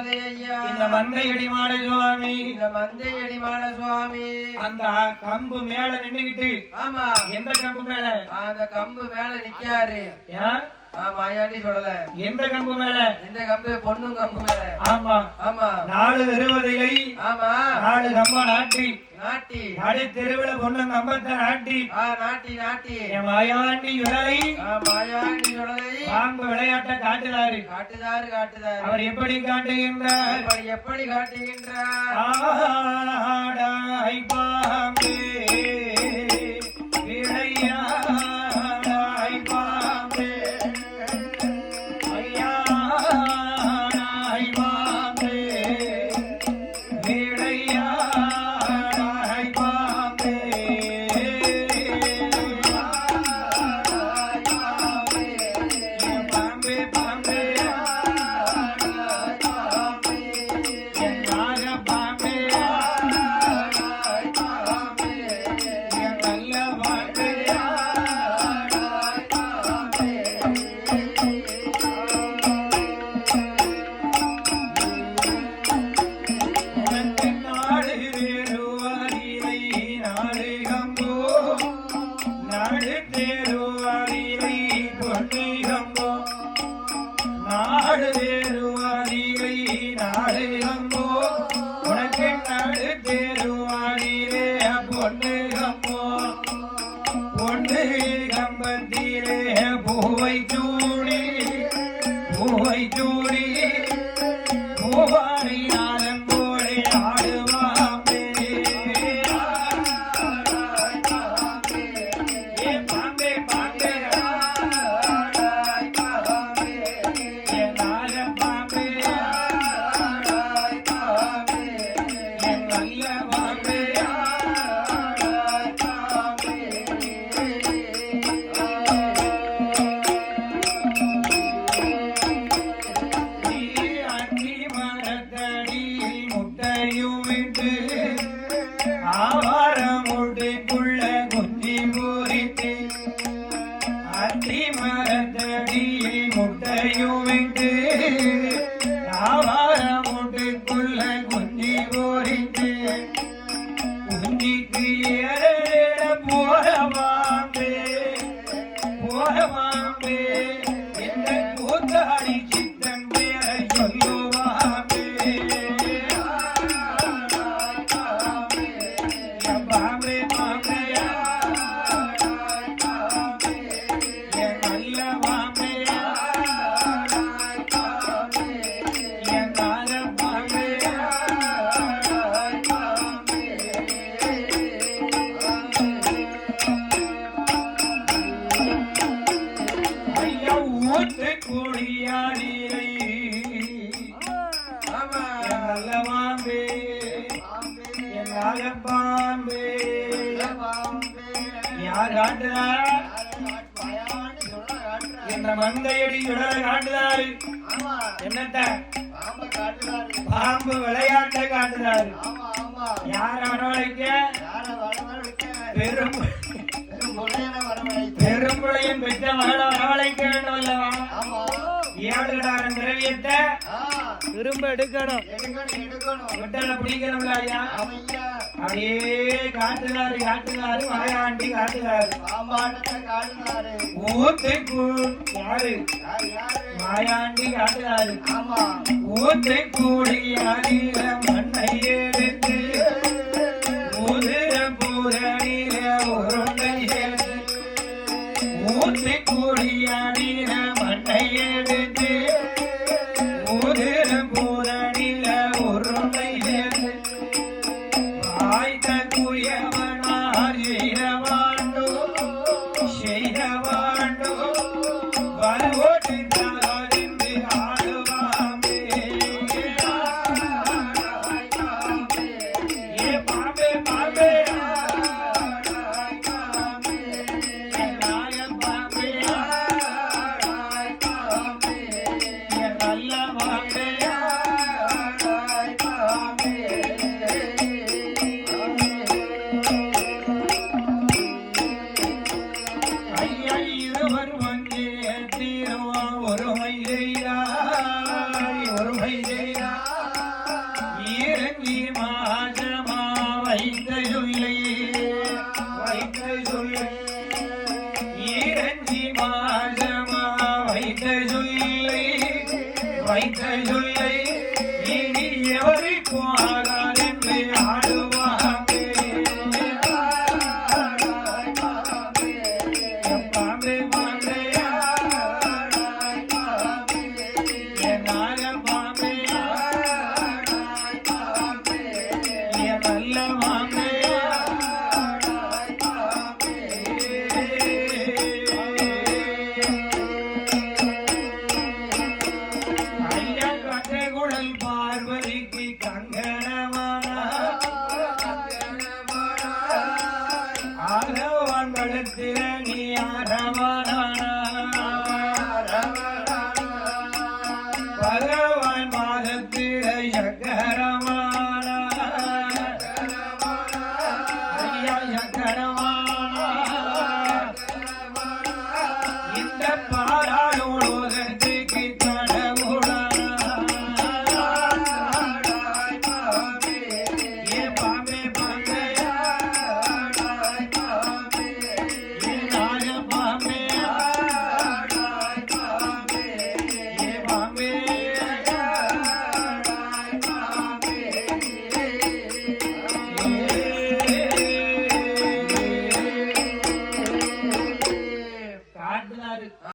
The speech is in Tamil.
இந்த மந்தையடி மாட சுவாமி. இந்த மந்தை அடிமான சுவாமி. அந்த கம்பு மேல நின்னுகிட்டு ஆமா. எந்த கம்பு மேல? அந்த கம்பு மேல நிக்காரு. ஐயாண்டி சொல்லல. எந்த கம்பு மேல? இந்த கம்பு பொண்ணும் கம்பு மேல. ஆமா. ஆமா. நாலு தெருவதையை ஆமா. நாலு கம்ப நாட்டி. நாட்டி. நாடு தெருவுல பொண்ணு கம்பத்தை நாட்டி. ஆ நாட்டி நாட்டி. என் மாயாண்டி விடலை ஆமா ஐயாண்டி சொல்லலை பாம்பு விளையாட்ட காட்டுறாரு காட்டுதாரு காட்டுதாரு. அவர் எப்படி காட்டுகின்றார்? இப்படி எப்படி காட்டுகின்றார்? ஆடாய் பாம்பே. நாடு தேருவாரிலை நாடு கம்போ உனக்கு நாடு தேருவாரிலே பொண்ணு கம்போ பொண்ணு கம்பத்திலே பூவை தூ முட்டையும் பாம்பே யார் காட்டுறா இந்த மந்தையடி விடல காட்டுறாரு என்னத்த? பாம்பு விளையாட்டை காட்டுறாரு யார வரவழைக்க பெரும் பெரும்புளையும் பெற்ற மகள வரவழைக்க வேண்டும் அல்லவா? ஏழுடாரம் திரவியத்தை திரும்ப எடுக்கணும். விட்டல பிடிக்கணும்ல ஐயா அப்படியே காட்டுனாரு காட்டுனாரு மலையாண்டி காட்டுனாரு. ஊத்து கூ- யாரு? மாயாண்டி காட்டுறாரு ஊத்து கூடி அணில மண்ணை எடுத்து? உதிர பூரணில உருண்டை எடுத்து ஊத்து கூடி அணில மண்ணை எடுத்து? வைத்த சொல்லை